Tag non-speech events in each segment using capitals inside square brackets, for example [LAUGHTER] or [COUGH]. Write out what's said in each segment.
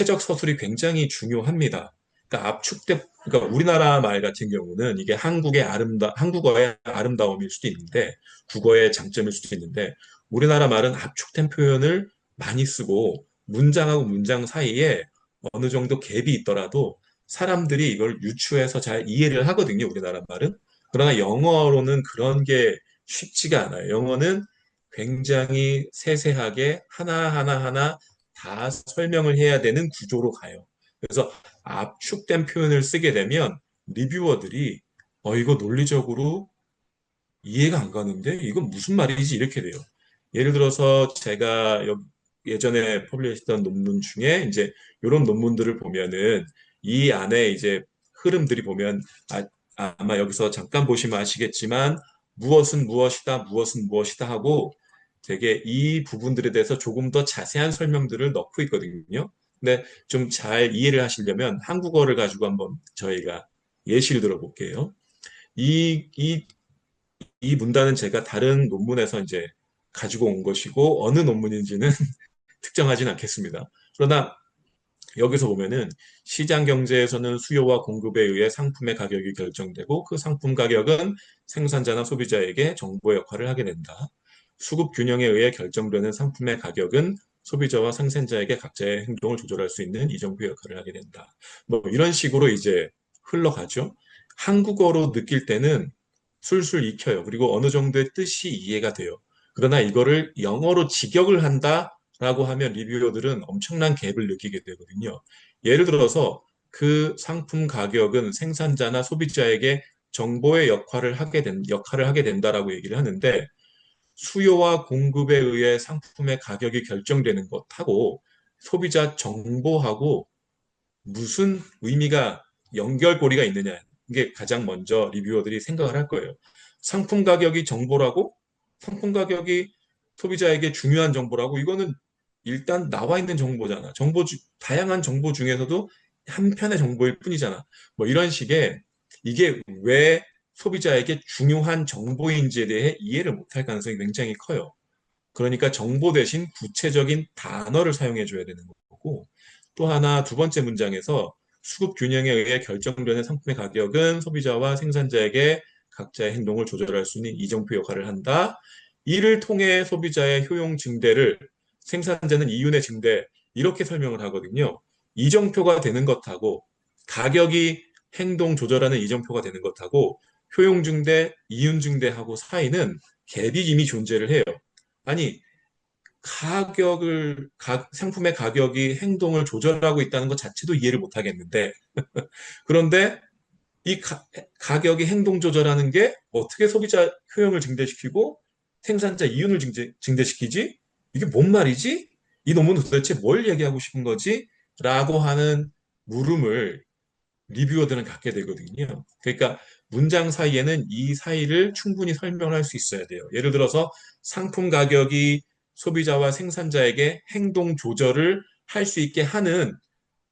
구체적 서술이 굉장히 중요합니다. 그러니까 압축돼, 그러니까 우리나라 말 같은 경우는 이게 한국의 아름다, 한국어의 아름다움일 수도 있는데, 국어의 장점일 수도 있는데, 우리나라 말은 압축된 표현을 많이 쓰고, 문장하고 문장 사이에 어느 정도 갭이 있더라도 사람들이 이걸 유추해서 잘 이해를 하거든요, 우리나라 말은. 그러나 영어로는 그런 게 쉽지가 않아요. 영어는 굉장히 세세하게 하나하나 하나 다 설명을 해야 되는 구조로 가요. 그래서 압축된 표현을 쓰게 되면 리뷰어들이 어 이거 논리적으로 이해가 안 가는데 이건 무슨 말이지 이렇게 돼요. 예를 들어서 제가 예전에 퍼블리했던 논문 중에 이제 이런 논문들을 보면은 이 안에 이제 흐름들이 보면 아, 아마 여기서 잠깐 보시면 아시겠지만 무엇은 무엇이다, 무엇은 무엇이다 하고 되게 이 부분들에 대해서 조금 더 자세한 설명들을 넣고 있거든요. 근데 좀 잘 이해를 하시려면 한국어를 가지고 한번 저희가 예시를 들어볼게요. 이, 이, 이 문단은 제가 다른 논문에서 이제 가지고 온 것이고 어느 논문인지는 [LAUGHS] 특정하진 않겠습니다. 그러나 여기서 보면은 시장 경제에서는 수요와 공급에 의해 상품의 가격이 결정되고 그 상품 가격은 생산자나 소비자에게 정보 역할을 하게 된다. 수급 균형에 의해 결정되는 상품의 가격은 소비자와 생산자에게 각자의 행동을 조절할 수 있는 이정표 역할을 하게 된다. 뭐 이런 식으로 이제 흘러가죠. 한국어로 느낄 때는 술술 익혀요. 그리고 어느 정도의 뜻이 이해가 돼요. 그러나 이거를 영어로 직역을 한다라고 하면 리뷰어들은 엄청난 갭을 느끼게 되거든요. 예를 들어서 그 상품 가격은 생산자나 소비자에게 정보의 역할을 하게 된 역할을 하게 된다라고 얘기를 하는데 수요와 공급에 의해 상품의 가격이 결정되는 것하고 소비자 정보하고 무슨 의미가 연결고리가 있느냐 이게 가장 먼저 리뷰어들이 생각을 할 거예요. 상품 가격이 정보라고 상품 가격이 소비자에게 중요한 정보라고 이거는 일단 나와 있는 정보잖아. 정보 주, 다양한 정보 중에서도 한 편의 정보일 뿐이잖아. 뭐 이런 식의 이게 왜 소비자에게 중요한 정보인지에 대해 이해를 못할 가능성이 굉장히 커요. 그러니까 정보 대신 구체적인 단어를 사용해 줘야 되는 거고 또 하나 두 번째 문장에서 수급 균형에 의해 결정되는 상품의 가격은 소비자와 생산자에게 각자의 행동을 조절할 수 있는 이정표 역할을 한다. 이를 통해 소비자의 효용 증대를 생산자는 이윤의 증대 이렇게 설명을 하거든요. 이정표가 되는 것하고 가격이 행동 조절하는 이정표가 되는 것하고 효용증대, 이윤증대하고 사이는 갭이 이미 존재를 해요. 아니 가격을 가, 상품의 가격이 행동을 조절하고 있다는 것 자체도 이해를 못 하겠는데 [LAUGHS] 그런데 이 가, 격이 행동 조절하는 게 어떻게 소비자 효용을 증대시키고 생산자 이윤을 증대, 증대시키지? 이게 뭔 말이지? 이 논문은 도대체 뭘 얘기하고 싶은 거지? 라고 하는 물음을 리뷰어들은 갖게 되거든요. 그러니까 문장 사이에는 이 사이를 충분히 설명할 수 있어야 돼요. 예를 들어서 상품 가격이 소비자와 생산자에게 행동 조절을 할 수 있게 하는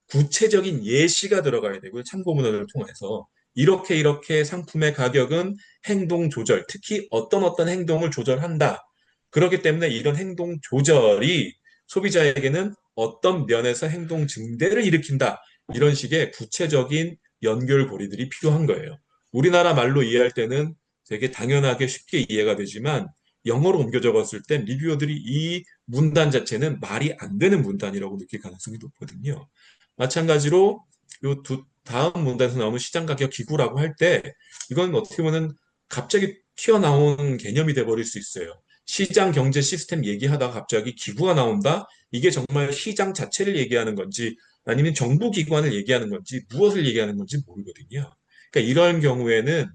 구체적인 예시가 들어가야 되고요. 참고 문헌을 통해서 이렇게 이렇게 상품의 가격은 행동 조절, 특히 어떤 어떤 행동을 조절한다. 그렇기 때문에 이런 행동 조절이 소비자에게는 어떤 면에서 행동 증대를 일으킨다. 이런 식의 구체적인 연결고리들이 필요한 거예요. 우리나라 말로 이해할 때는 되게 당연하게 쉽게 이해가 되지만 영어로 옮겨 적었을 땐 리뷰어들이 이 문단 자체는 말이 안 되는 문단이라고 느낄 가능성이 높거든요. 마찬가지로 요 두, 다음 문단에서 나오는 시장 가격 기구라고 할 때 이건 어떻게 보면 갑자기 튀어나온 개념이 돼버릴 수 있어요. 시장 경제 시스템 얘기하다가 갑자기 기구가 나온다? 이게 정말 시장 자체를 얘기하는 건지 아니면 정부 기관을 얘기하는 건지 무엇을 얘기하는 건지 모르거든요. 그러니까 이런 경우에는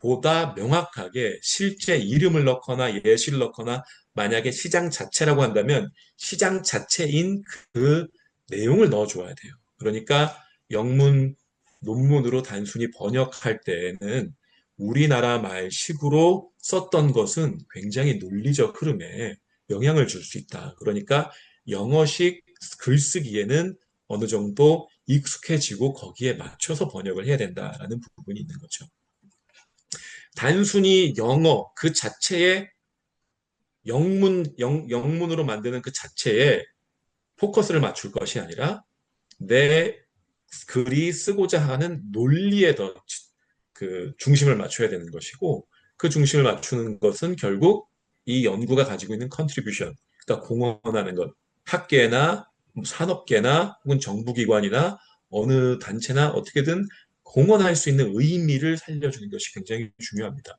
보다 명확하게 실제 이름을 넣거나 예시를 넣거나 만약에 시장 자체라고 한다면 시장 자체인 그 내용을 넣어줘야 돼요. 그러니까 영문 논문으로 단순히 번역할 때는 우리나라 말식으로 썼던 것은 굉장히 논리적 흐름에 영향을 줄 수 있다. 그러니까 영어식 글쓰기에는 어느 정도 익숙해지고 거기에 맞춰서 번역을 해야 된다라는 부분이 있는 거죠. 단순히 영어 그 자체에 영문 영, 영문으로 만드는 그 자체에 포커스를 맞출 것이 아니라 내 글이 쓰고자 하는 논리에 더 그 중심을 맞춰야 되는 것이고 그 중심을 맞추는 것은 결국 이 연구가 가지고 있는 컨트리뷰션, 그러니까 공헌하는 것, 학계나 뭐 산업계나 혹은 정부기관이나 어느 단체나 어떻게든 공헌할 수 있는 의미를 살려주는 것이 굉장히 중요합니다.